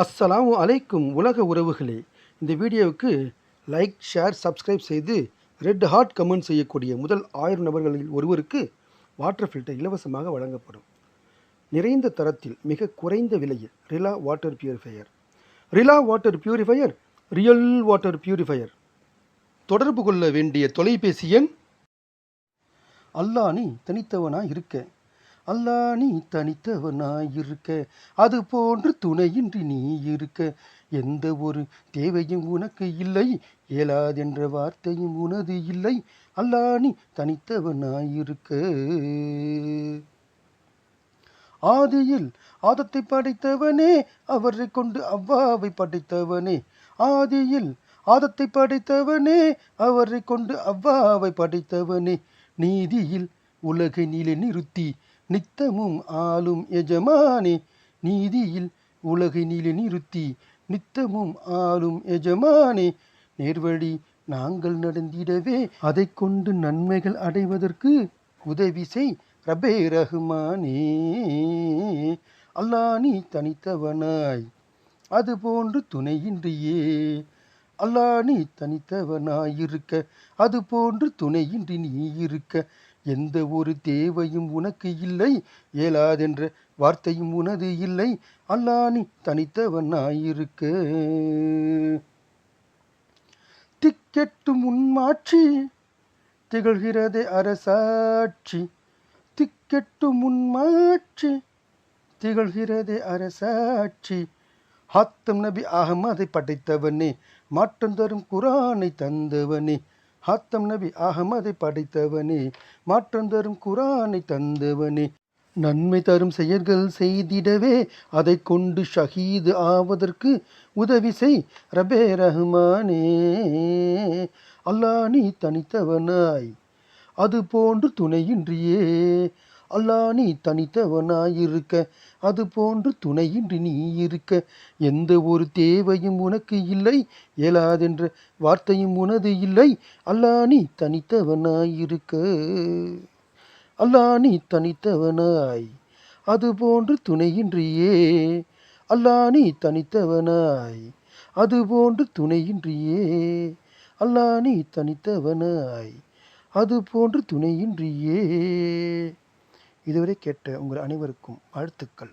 அஸ்ஸலாமு அலைக்கும் உலக உறவுகளே இந்த வீடியோவுக்கு லைக் ஷேர் சப்ஸ்கிரைப் செய்து ரெட் ஹார்ட் கமெண்ட் செய்யக்கூடிய முதல் ஆயிரம் நபர்களில் ஒருவருக்கு வாட்டர் ஃபில்டர் இலவசமாக வழங்கப்படும். நிறைந்த தரத்தில் மிக குறைந்த விலையில் ரிலா water purifier. Rela water purifier real water purifier. தொடர்பு கொள்ள வேண்டிய தொலைபேசி எண் அல்லானி நீ இருக்க. அல்லா நீ தனித்தவனாயிருக்க. அது போன்று துணையின்றி நீ இருக்க. எந்த ஒரு தேவையும் உனக்கு இல்லை. இயலாதென்ற வார்த்தையும் உனது இல்லை. அல்லா நீ தனித்தவனாயிருக்க. ஆதியில் ஆதத்தை படைத்தவனே அவரை கொண்டு அவ்வாவை படைத்தவனே. ஆதியில் ஆதத்தை படைத்தவனே அவரை கொண்டு அவ்வாவை படைத்தவனே. நீதியில் உலகை நிலை நிறுத்தி நித்தமும் ஆளும் எஜமானே நீதியில் உலகை நிலை நிறுத்தி. நித்தமும் ஆளும் எஜமானே நேர்வழி நாங்கள் நடந்திடவே. அதை கொண்டு நன்மைகள் அடைவதற்கு உதவி செய் ரபே ரஹ்மானே அல்லா நீ தனித்தவனாய் அது போன்று துணையின்றியே. அல்லா நீ தனித்தவனாயிருக்க. அது போன்று துணையின்றி நீ இருக்க. எந்த ஒரு தேவையும் உனக்கு இல்லை. இயலாதென்ற வார்த்தையும் உனது இல்லை. அல்லா நீ தனித்தவனாயிருக்க. திக்கெட்டு முன்மாட்சி திகழ்கிறதே அரசாட்சி. திக்கெட்டு உன்மாட்சி திகழ்கிறதே அரசாட்சி. ஹாத்தம் நபி அகமதை படைத்தவனே மாற்றம் தரும் குரானை தந்தவனே. ஹாத்தம் நபி அகமதை படைத்தவனே. மாற்றம் தரும் குரானை தந்தவனே. நன்மை தரும் செயல்கள் செய்திடவே. அதை கொண்டு ஷஹீது ஆவதற்கு உதவி செய் ரபே ரஹ்மானே. அல்லா நீ தனித்தவனாய். அது போன்று துணையின்றியே. அல்லா நீ தனித்தவனாயிருக்க. அது போன்று துணையின்றி நீ இருக்க. எந்த ஒரு தேவையும் உனக்கு இல்லை. இயலாதென்ற வார்த்தையும் உனது இல்லை. அல்லா நீ தனித்தவனாயிருக்க. அல்லா நீ தனித்தவனாய். அது போன்று துணையின்றியே. அல்லா நீ தனித்தவனாய். அது போன்று துணையின்றியே. அல்லா நீ தனித்தவனாய். அது போன்று துணையின்றியே. இதுவரை கேட்ட உங்கள் அனைவருக்கும் வாழ்த்துக்கள்.